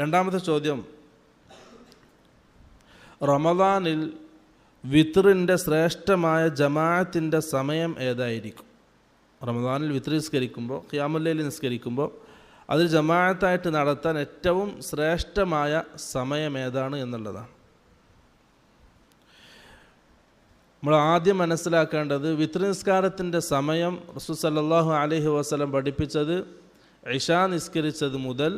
രണ്ടാമത്തെ ചോദ്യം. റമദാനിൽ വിത്റിന്റെ ശ്രേഷ്ഠമായ ജമാഅത്തിന്റെ സമയം ഏതായിരിക്കും? റമദാനിൽ വിത്ർ നിസ്കരിക്കുമ്പോൾ ഖിയാമുല്ലയിൽ നിസ്കരിക്കുമ്പോൾ അതിൽ ജമാഅത്തായിട്ട് നടത്താൻ ഏറ്റവും ശ്രേഷ്ഠമായ സമയം ഏതാണ് എന്നുള്ളതാണ്. നമ്മൾ ആദ്യം മനസ്സിലാക്കേണ്ടത് വിത്ർ നിസ്കാരത്തിന്റെ സമയം റസൂൽ സല്ലല്ലാഹു അലഹി വസ്ലം പഠിപ്പിച്ചത് ഇഷ നിസ്കരിച്ചത് മുതൽ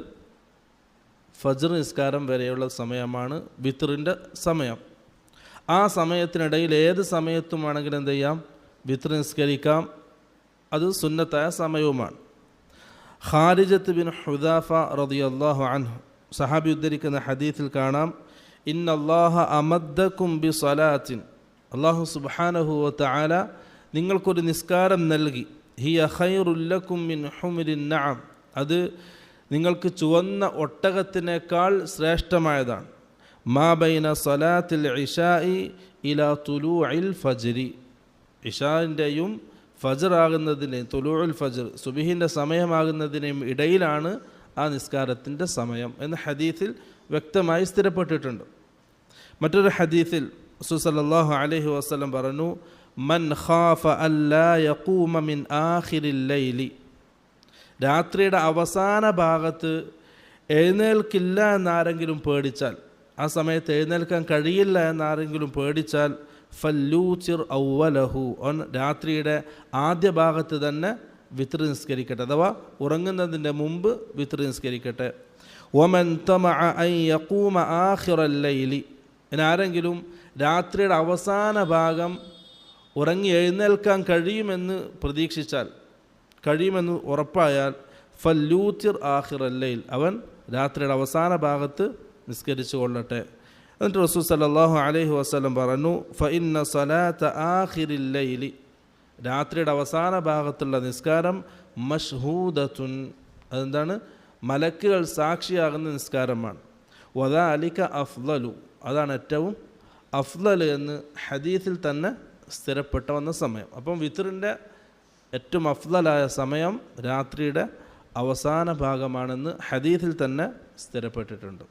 ഫജ്ർ നിസ്കാരം വരെയുള്ള സമയമാണ് വിത്രിന്റെ സമയം. ആ സമയത്തിനിടയിൽ ഏത് സമയത്തും വേണമെങ്കിലും എന്ത് ചെയ്യാം? വിത്ര നിസ്കരിക്കാം. അത് സുന്നത്തായ സമയവുമാണ്. ഖാരിജത്ത് ബിൻ ഹുദാഫ റളിയല്ലാഹു അൻഹു. സഹാബി ഉദ്ധരിക്കുന്ന ഹദീത്തിൽ കാണാം. ഇന്നല്ലാഹ അമദ്ദക്കും ബി സലാത്തിൻ അള്ളാഹു സുബ്ഹാനഹു വതആല നിങ്ങൾക്കൊരു നിസ്കാരം നൽകി. ഹി അഹൈറുല്ലക്കും മിൻ ഹുമിൻ അത് നിങ്ങൾക്ക് ചുവന്ന ഒട്ടകത്തിനേക്കാൾ ശ്രേഷ്ഠമായതാണ്. മാബൈന സലാത്തിൽ ഇഷായി ഇല തുലു അൽ ഫജിരി. ഇഷാന്റെയും ഫജർ ആകുന്നതിന് തുലൂഉൽ ഫജർ സുബിഹിന്റെ സമയമാകുന്നതിനും ഇടയിലാണ് ആ നിസ്കാരത്തിന്റെ സമയം എന്ന് ഹദീസിൽ വ്യക്തമായി സ്ഥിരപ്പെട്ടിട്ടുണ്ട്. മറ്റൊരു ഹദീസിൽ സുസലല്ലാഹു അലൈഹി വസ്ലം പറഞ്ഞു മൻ ഖാഫ അല്ലാ യഖൂമ മിൻ ആഖിരിൽ ലൈലി. രാത്രിയുടെ അവസാന ഭാഗത്ത് എഴുന്നേൽക്കില്ല എന്നാരെങ്കിലും പേടിച്ചാൽ ആ സമയത്ത് എഴുന്നേൽക്കാൻ കഴിയില്ല എന്നാരെങ്കിലും പേടിച്ചാൽ ഫല്ലൂച്ചിർ ഔവലഹു ഓൻ രാത്രിയുടെ ആദ്യ ഭാഗത്ത് തന്നെ വിത്ര നിസ്കരിക്കട്ടെ അഥവാ ഉറങ്ങുന്നതിന്റെ മുമ്പ് വിത്ര നിസ്കരിക്കട്ടെ. ഒമൻ തമ യക്കൂമ ആഹിറല്ലൈലി ഇനി ആരെങ്കിലും രാത്രിയുടെ അവസാന ഭാഗം ഉറങ്ങി എഴുന്നേൽക്കാൻ കഴിയുമെന്ന് പ്രതീക്ഷിച്ചാൽ കഴിയുമെന്ന് ഉറപ്പായാൽ ഫല്ലൂത്തിർ ആഹിറല്ലയിൽ അവൻ രാത്രിയുടെ അവസാന ഭാഗത്ത് നിസ്കരിച്ചു കൊള്ളട്ടെ. എന്നിട്ട് റസൂൽ സല്ലല്ലാഹു അലൈഹി വസ്ലം പറഞ്ഞു ഫ ഇന്ന സലാത്ത ആഹിറില്ലയിലി രാത്രിയുടെ അവസാന ഭാഗത്തുള്ള നിസ്കാരം മഷ്ഹൂദത്തുൻ. അതെന്താണ്? മലക്കുകൾ സാക്ഷിയാകുന്ന നിസ്കാരമാണ്. വദാ അലിക അഫ്ലലു അതാണ് ഏറ്റവും അഫ്ലൽ എന്ന് ഹദീസിൽ തന്നെ സ്ഥിരപ്പെട്ട വന്ന സമയം. അപ്പം വിത്തറിന്റെ ഏറ്റവും അഫ്ലലായ സമയം രാത്രിയുടെ അവസാന ഭാഗമാണെന്ന് ഹദീഥിൽ തന്നെ സ്ഥിരപ്പെട്ടിട്ടുണ്ട്.